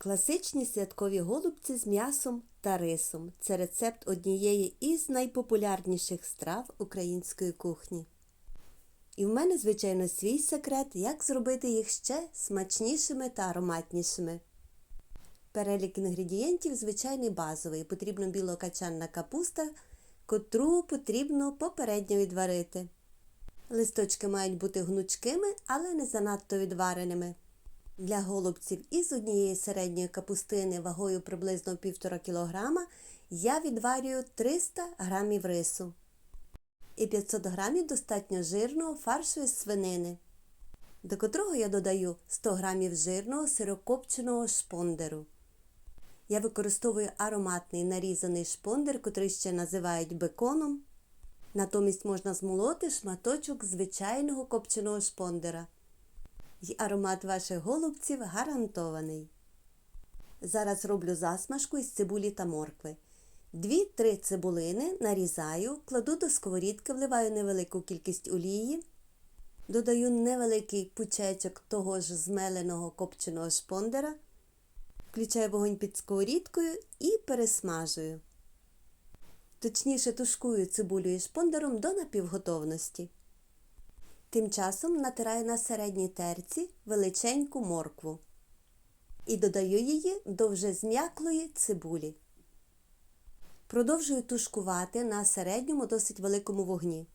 Класичні святкові голубці з м'ясом та рисом це рецепт однієї із найпопулярніших страв української кухні. І в мене, звичайно, свій секрет, як зробити їх ще смачнішими та ароматнішими. Перелік інгредієнтів звичайний базовий. Потрібна білокачанна капуста, котру потрібно попередньо відварити. Листочки мають бути гнучкими, але не занадто відвареними. Для голубців із однієї середньої капустини вагою приблизно 1,5 кг я відварюю 300 г рису і 500 г достатньо жирного фаршу із свинини, до котрого я додаю 100 г жирного сирокопченого шпондеру. Я використовую ароматний нарізаний шпондер, котрий ще називають беконом. Натомість можна змолоти шматочок звичайного копченого шпондера. І аромат ваших голубців гарантований. Зараз роблю засмажку із цибулі та моркви. Дві-три цибулини нарізаю, кладу до сковорідки, вливаю невелику кількість олії, додаю невеликий пучечок того ж змеленого копченого шпондера, включаю вогонь під сковорідкою і пересмажую. Точніше тушкую цибулю і шпондером до напівготовності. Тим часом натираю на середній терці величеньку моркву і додаю її до вже зм'яклої цибулі. Продовжую тушкувати на середньому досить великому вогні.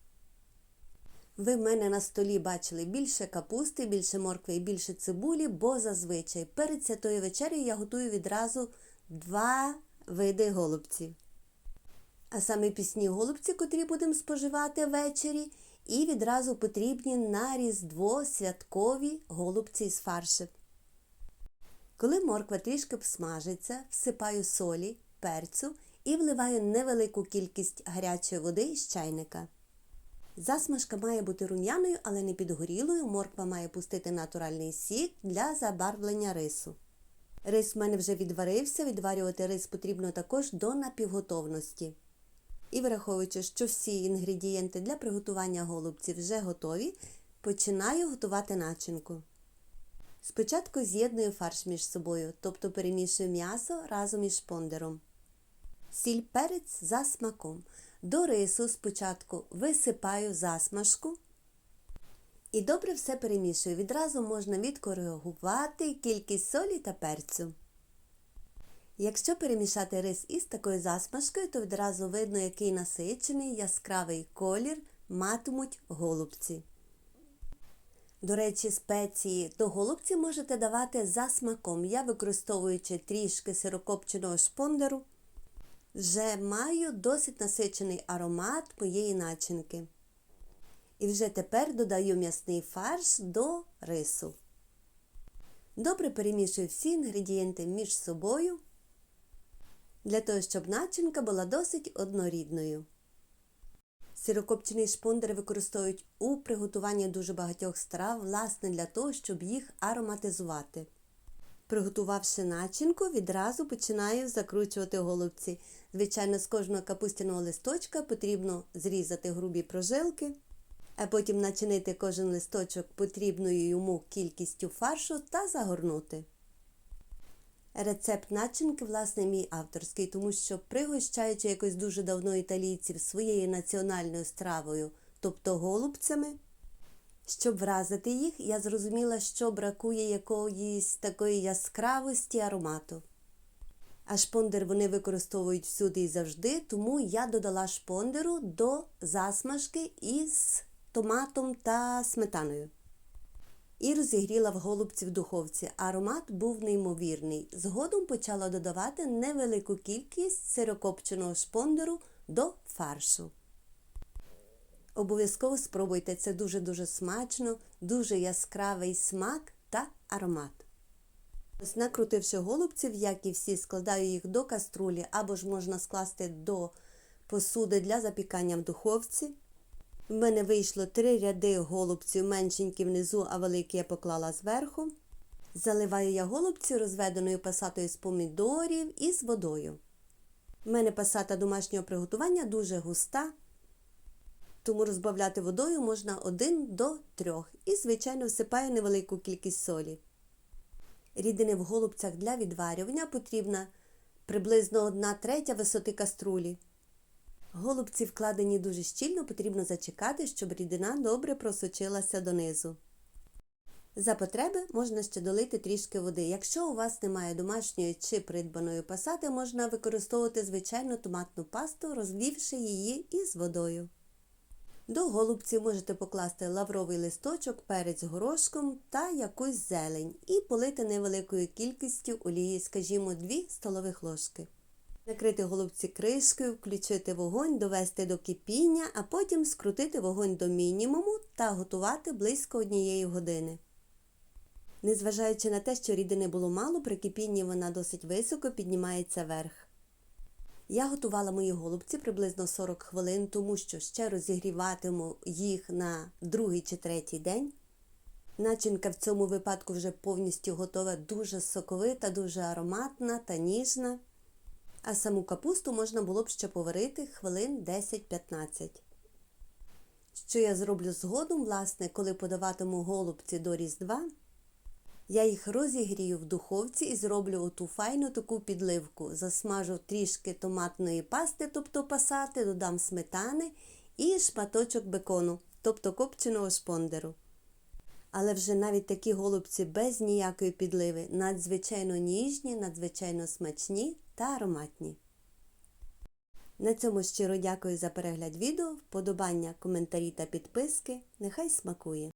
Ви в мене на столі бачили більше капусти, більше моркви і більше цибулі, бо зазвичай перед святою вечерею я готую відразу два види голубців. А саме пісні голубці, котрі будемо споживати ввечері, і відразу потрібні на різдво святкові голубці з фаршем. Коли морква трішки всмажиться, всипаю солі, перцю і вливаю невелику кількість гарячої води з чайника. Засмажка має бути рум'яною, але не підгорілою. Морква має пустити натуральний сік для забарвлення рису. Рис в мене вже відварився, відварювати рис потрібно також до напівготовності. І враховуючи, що всі інгредієнти для приготування голубців вже готові, починаю готувати начинку. Спочатку з'єдную фарш між собою, тобто перемішую м'ясо разом із шпондером. Сіль перець за смаком. До рису спочатку висипаю засмажку і добре все перемішую. Відразу можна відкоригувати кількість солі та перцю. Якщо перемішати рис із такою засмажкою, то відразу видно, який насичений яскравий колір матимуть голубці. До речі, спеції до голубці можете давати за смаком. Я, використовуючи трішки сирокопченого шпондеру, вже маю досить насичений аромат моєї начинки. І вже тепер додаю м'ясний фарш до рису. Добре перемішую всі інгредієнти між собою для того, щоб начинка була досить однорідною. Сирокопчений шпондер використовують у приготуванні дуже багатьох страв, власне, для того, щоб їх ароматизувати. Приготувавши начинку, відразу починаю закручувати голубці. Звичайно, з кожного капустяного листочка потрібно зрізати грубі прожилки, а потім начинити кожен листочок потрібною йому кількістю фаршу та загорнути. Рецепт начинки, власне, мій авторський, тому що, пригощаючи якось дуже давно італійців своєю національною стравою, тобто голубцями, щоб вразити їх, я зрозуміла, що бракує якоїсь такої яскравості аромату. А шпондер вони використовують всюди і завжди, тому я додала шпондеру до засмажки із томатом та сметаною. І розігріла в голубці в духовці. Аромат був неймовірний. Згодом почала додавати невелику кількість сирокопченого шпондеру до фаршу. Обов'язково спробуйте, це дуже-дуже смачно, дуже яскравий смак та аромат. Накрутивши голубців, як і всі, складаю їх до каструлі або ж можна скласти до посуди для запікання в духовці. В мене вийшло три ряди голубців, меншенькі внизу, а великі я поклала зверху. Заливаю я голубці розведеною пасатою з помідорів і з водою. У мене пасата домашнього приготування дуже густа, тому розбавляти водою можна 1 до 3 і, звичайно, всипаю невелику кількість солі. Рідини в голубцях для відварювання потрібна приблизно 1 третя висоти каструлі. Голубці вкладені дуже щільно, потрібно зачекати, щоб рідина добре просочилася донизу. За потреби можна ще долити трішки води. Якщо у вас немає домашньої чи придбаної пасати, можна використовувати звичайну томатну пасту, розлівши її із водою. До голубців можете покласти лавровий листочок, перець горошком та якусь зелень і полити невеликою кількістю олії, скажімо, 2 столових ложки. Накрити голубці кришкою, включити вогонь, довести до кипіння, а потім скрутити вогонь до мінімуму та готувати близько однієї години. Незважаючи на те, що рідини було мало, при кипінні вона досить високо піднімається вверх. Я готувала мої голубці приблизно 40 хвилин, тому що ще розігріватиму їх на другий чи третій день. Начинка в цьому випадку вже повністю готова, дуже соковита, дуже ароматна та ніжна. А саму капусту можна було б ще поварити хвилин 10-15. Що я зроблю згодом, власне, коли подаватиму голубці до Різдва, я їх розігрію в духовці і зроблю оту файну таку підливку. Засмажу трішки томатної пасти, тобто пасати, додам сметани і шматочок бекону, тобто копченого шпондеру. Але вже навіть такі голубці без ніякої підливи надзвичайно ніжні, надзвичайно смачні та ароматні. На цьому щиро дякую за перегляд відео, вподобання, коментарі та підписки. Нехай смакує!